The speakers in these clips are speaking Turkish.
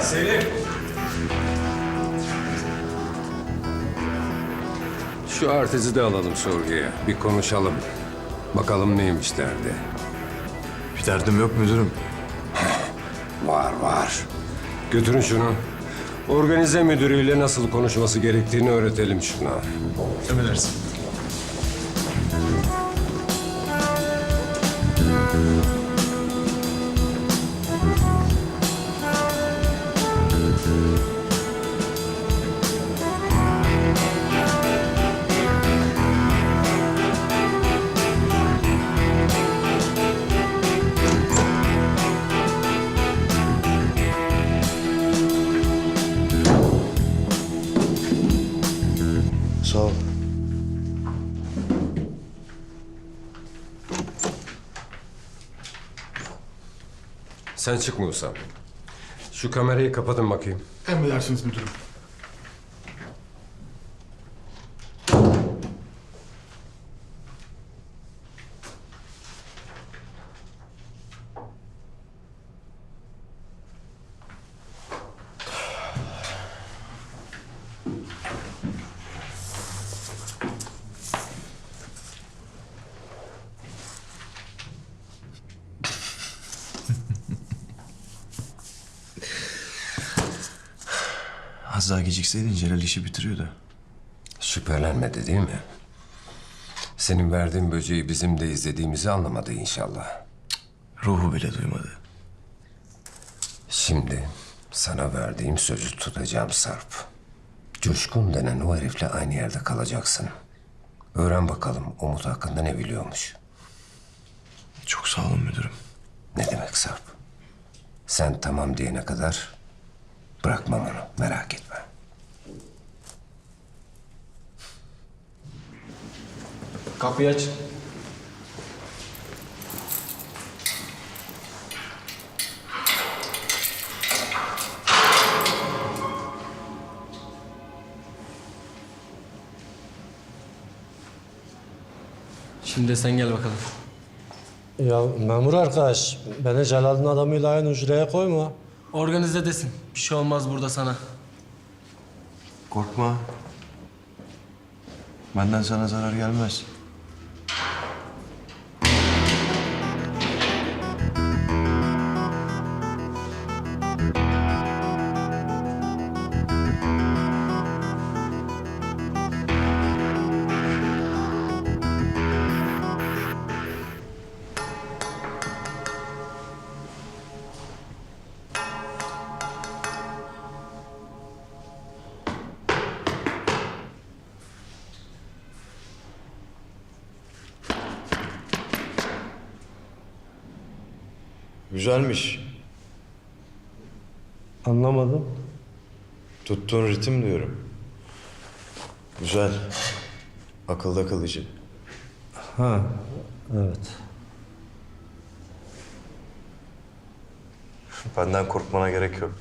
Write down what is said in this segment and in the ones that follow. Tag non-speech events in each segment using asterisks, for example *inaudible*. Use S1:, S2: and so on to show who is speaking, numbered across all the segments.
S1: Selim.
S2: Şu artizi de alalım sorguya. Bir konuşalım. Bakalım neymiş derdi.
S3: Bir derdim yok müdürüm. *laughs*
S2: Var var. Götürün şunu. Organize müdürüyle nasıl konuşması gerektiğini öğretelim şuna.
S3: Emredersin.
S2: Sen çık Musa. Şu kamerayı kapatın bakayım.
S4: Emredersiniz müdürüm.
S3: Az daha gecikseydin Celal işi bitiriyordu.
S2: Şüphelenmedi değil mi? Senin verdiğin böceği bizim de izlediğimizi anlamadı inşallah.
S3: Ruhu bile duymadı.
S2: Şimdi sana verdiğim sözü tutacağım Sarp. Coşkun denen o herifle aynı yerde kalacaksın. Öğren bakalım Umut hakkında ne biliyormuş.
S3: Çok sağ olun müdürüm.
S2: Ne demek Sarp? Sen tamam diyene kadar bırakmam onu merak etme.
S5: Kapıyı aç. Şimdi sen gel bakalım.
S6: Ya memur arkadaş, beni Celal'in adamıyla aynı hücreye koyma.
S5: Organize desin. Bir şey olmaz burada sana.
S3: Korkma. Benden sana zarar gelmez. Güzelmiş.
S6: Anlamadım.
S3: Tuttuğun ritim diyorum. Güzel. Akılda kalıcı.
S6: Ha, evet.
S3: Benden korkmana gerek yok.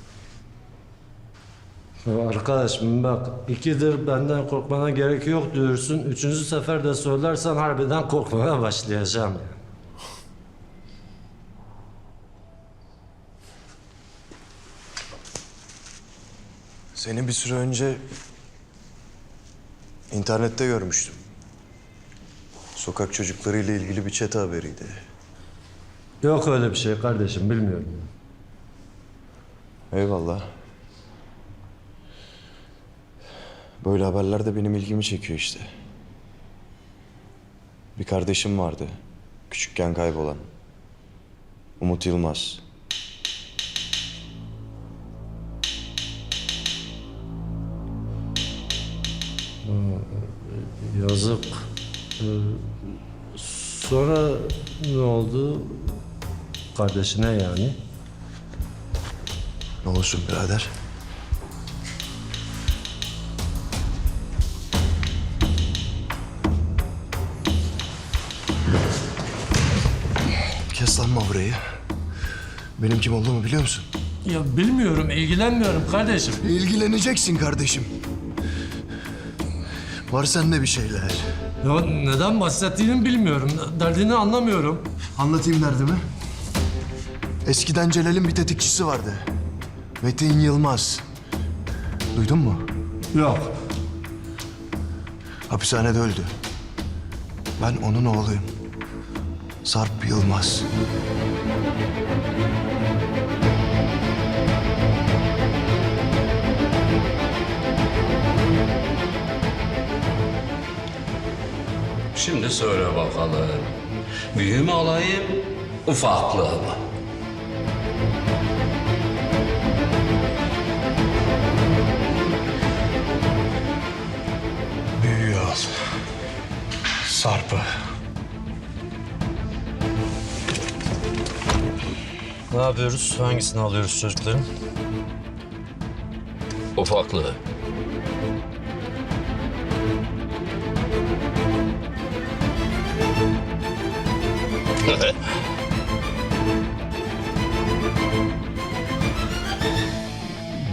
S6: Ya arkadaş bak, ikidir benden korkmana gerek yok diyorsun. Üçüncü sefer de söylersen harbiden korkmaya başlayacağım.
S3: Seni bir süre önce internette görmüştüm. Sokak çocuklarıyla ilgili bir chat haberiydi.
S6: Yok öyle bir şey kardeşim, bilmiyorum.
S3: Eyvallah. Böyle haberler de benim ilgimi çekiyor işte. Bir kardeşim vardı. Küçükken kaybolan. Umut Yılmaz.
S6: Yazık. Ee, sonra ne oldu? Kardeşine yani.
S3: Ne olsun birader? Kes lan burayı. Benim kim olduğumu biliyor musun?
S6: Ya bilmiyorum, ilgilenmiyorum kardeşim.
S3: İlgileneceksin kardeşim. Var sende bir şeyler.
S6: Ya neden bahsettiğini bilmiyorum. Derdini anlamıyorum.
S3: Anlatayım derdimi. Eskiden Celal'in bir tetikçisi vardı. Metin Yılmaz. Duydun mu?
S6: Yok.
S3: Hapishanede öldü. Ben onun oğluyum. Sarp Yılmaz.
S7: Şimdi söyle bakalım. Büyü mü alayım, ufaklığı mı?
S3: Büyüğü al. Sarp'ı.
S6: Ne yapıyoruz? Hangisini alıyoruz çocukların?
S7: Ufaklığı.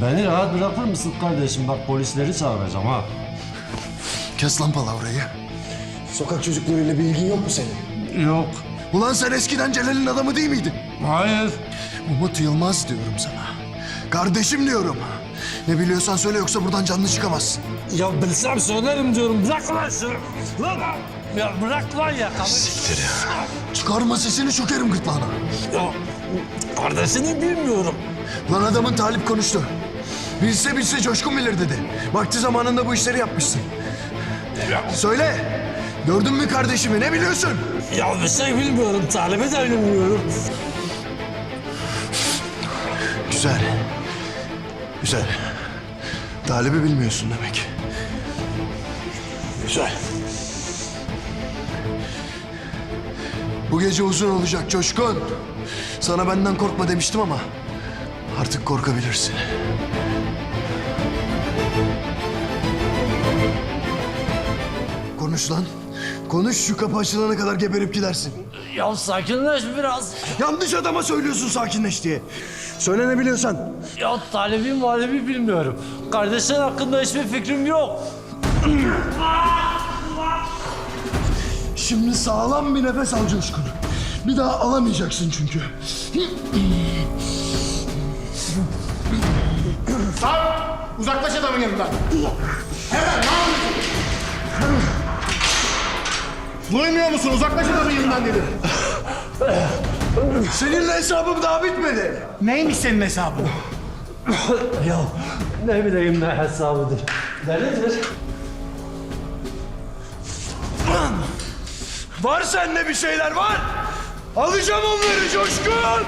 S6: Beni rahat bırakır mısın kardeşim? Bak polisleri çağıracağım ha.
S3: Kes lan palavrayı. Sokak çocuklarıyla bir ilgin yok mu senin?
S6: Yok.
S3: Ulan sen eskiden Celal'in adamı değil miydin?
S6: Hayır.
S3: Umut Yılmaz diyorum sana. Kardeşim diyorum. Ne biliyorsan söyle yoksa buradan canlı çıkamazsın.
S6: Ya bilsem söylerim diyorum. Bırak lan şunu. Lan. Ya bırak lan ya.
S3: Siktir ya. Çıkarma sesini çökerim gırtlağına.
S6: Ya kardeşini bilmiyorum.
S3: Lan adamın Talip konuştu. Bilse bilse coşkun bilir dedi. Vakti zamanında bu işleri yapmışsın. Söyle. Gördün mü kardeşimi ne biliyorsun?
S6: Ya bir şey bilmiyorum. Talibi de bilmiyorum.
S3: Güzel. Güzel. Talip'i bilmiyorsun demek. Güzel. Bu gece uzun olacak Coşkun. Sana benden korkma demiştim ama artık korkabilirsin. Konuş lan. Konuş şu kapı açılana kadar geberip gidersin.
S6: Ya sakinleş biraz.
S3: Yanlış adama söylüyorsun sakinleş diye. Söyle ne biliyorsan.
S6: Ya talibi malibi bilmiyorum. Kardeşin hakkında hiçbir fikrim yok. *clears throat*
S3: Şimdi sağlam bir nefes al Coşkun. Bir daha alamayacaksın çünkü.
S4: Sarp! Uzaklaş adamın yanından. Hemen ne yapıyorsun? Duymuyor musun? Uzaklaş adamın yanından dedim.
S3: Seninle hesabım daha bitmedi.
S4: Neymiş senin hesabın?
S6: Ya ne bileyim ne hesabıdır. Delidir.
S3: Var sende bir şeyler var. Alacağım onları Coşkun.